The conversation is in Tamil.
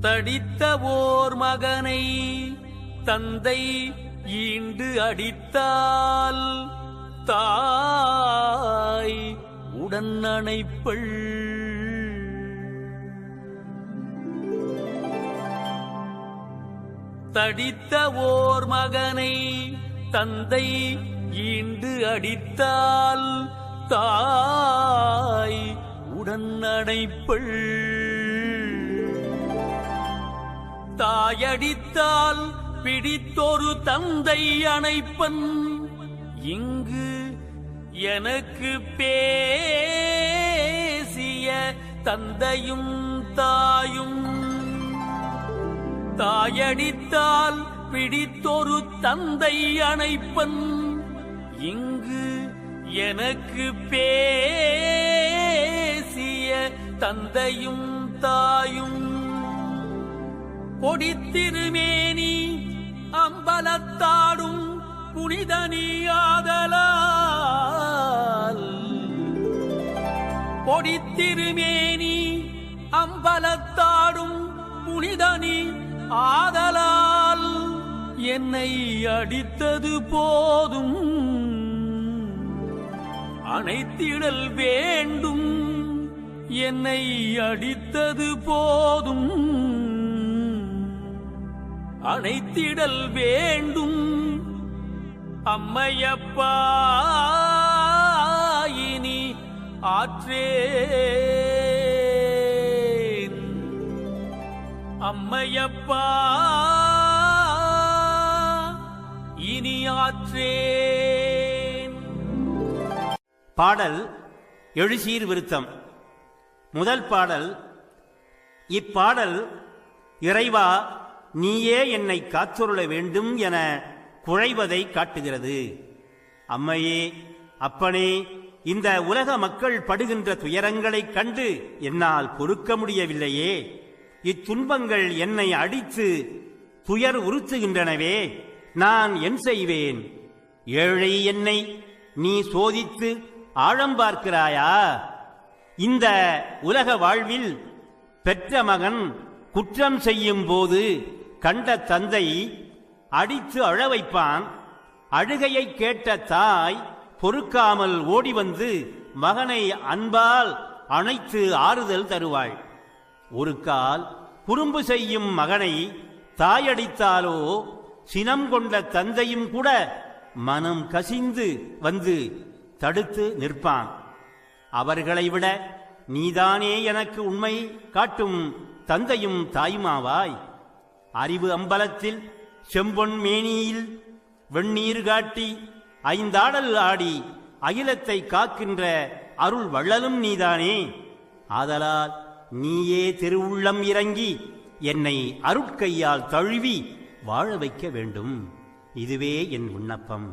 தடித்த ஓர் மகனை தந்தை ஈண்டு அடித்தால் தாய் உடன் அணைப்பள் தடித்த ஓர் மகனை தந்தை ஈண்டு அடித்தால் தாய் உடன் அணைப்பள் தாயடித்தால் பிடித்தொரு தந்தை அணைப்பன். இங்கு எனக்கு பேசிய தந்தையும் தாயும். தாயடித்தால் பிடித்தொரு தந்தை அணைப்பன். இங்கு எனக்கு பேசிய தந்தையும் தாயும். கொடித்திருமேனி அம்பலத்தாடும் புனிதனியாதலால் கொடித்திருமேனி அம்பலத்தாடும் புனிதனி ஆதலால் என்னை அடித்தது போதும். அனைத்திடல் வேண்டும் என்னை அடித்தது போதும். அணைத்திடல் வேண்டும். அம்மையப்பா இனி ஆற்றேன். அம்மையப்பா இனி ஆற்றேன். பாடல் எழுசீர் விருத்தம். முதல் பாடல் இப்பாடல் இறைவா நீயே என்னை காத்துருள வேண்டும் என குழைவதை காட்டுகிறது. அம்மையே அப்பனே இந்த உலக மக்கள் படுகின்ற துயரங்களைக் கண்டு என்னால் பொறுக்க முடியவில்லையே. இத்துன்பங்கள் என்னை அடித்து துயர் உறுத்துகின்றனவே. நான் என் செய்வேன். ஏழை என்னை நீ சோதித்து ஆழம் பார்க்கிறாயா? இந்த உலக வாழ்வில் பெற்ற மகன் குற்றம் செய்யும் போது கண்ட தந்தை அடித்து அழ வைப்பான் அழுகையை கேட்ட தாய் பொறுக்காமல் ஓடி வந்து மகனை அன்பால் அணைத்து ஆறுதல் தருவாள். ஒரு கால் குறும்பு செய்யும் மகனை தாயடித்தாலோ சினம் கொண்ட தந்தையும் கூட மனம் கசிந்து வந்து தடுத்து நிற்பான். அவர்களை விட நீதானே எனக்கு உண்மை காட்டும் தந்தையும் தாயுமாவாய். அறிவு அம்பலத்தில் செம்பொன் மேனியில் வெண்ணீர் காட்டி ஐந்தாடல் ஆடி அகிலத்தை காக்கின்ற அருள் வள்ளலும் நீதானே. ஆதலால் நீயே திருவுள்ளம் இறங்கி என்னை அருட்கையால் தழுவி வாழ வைக்க வேண்டும். இதுவே என் விண்ணப்பம்.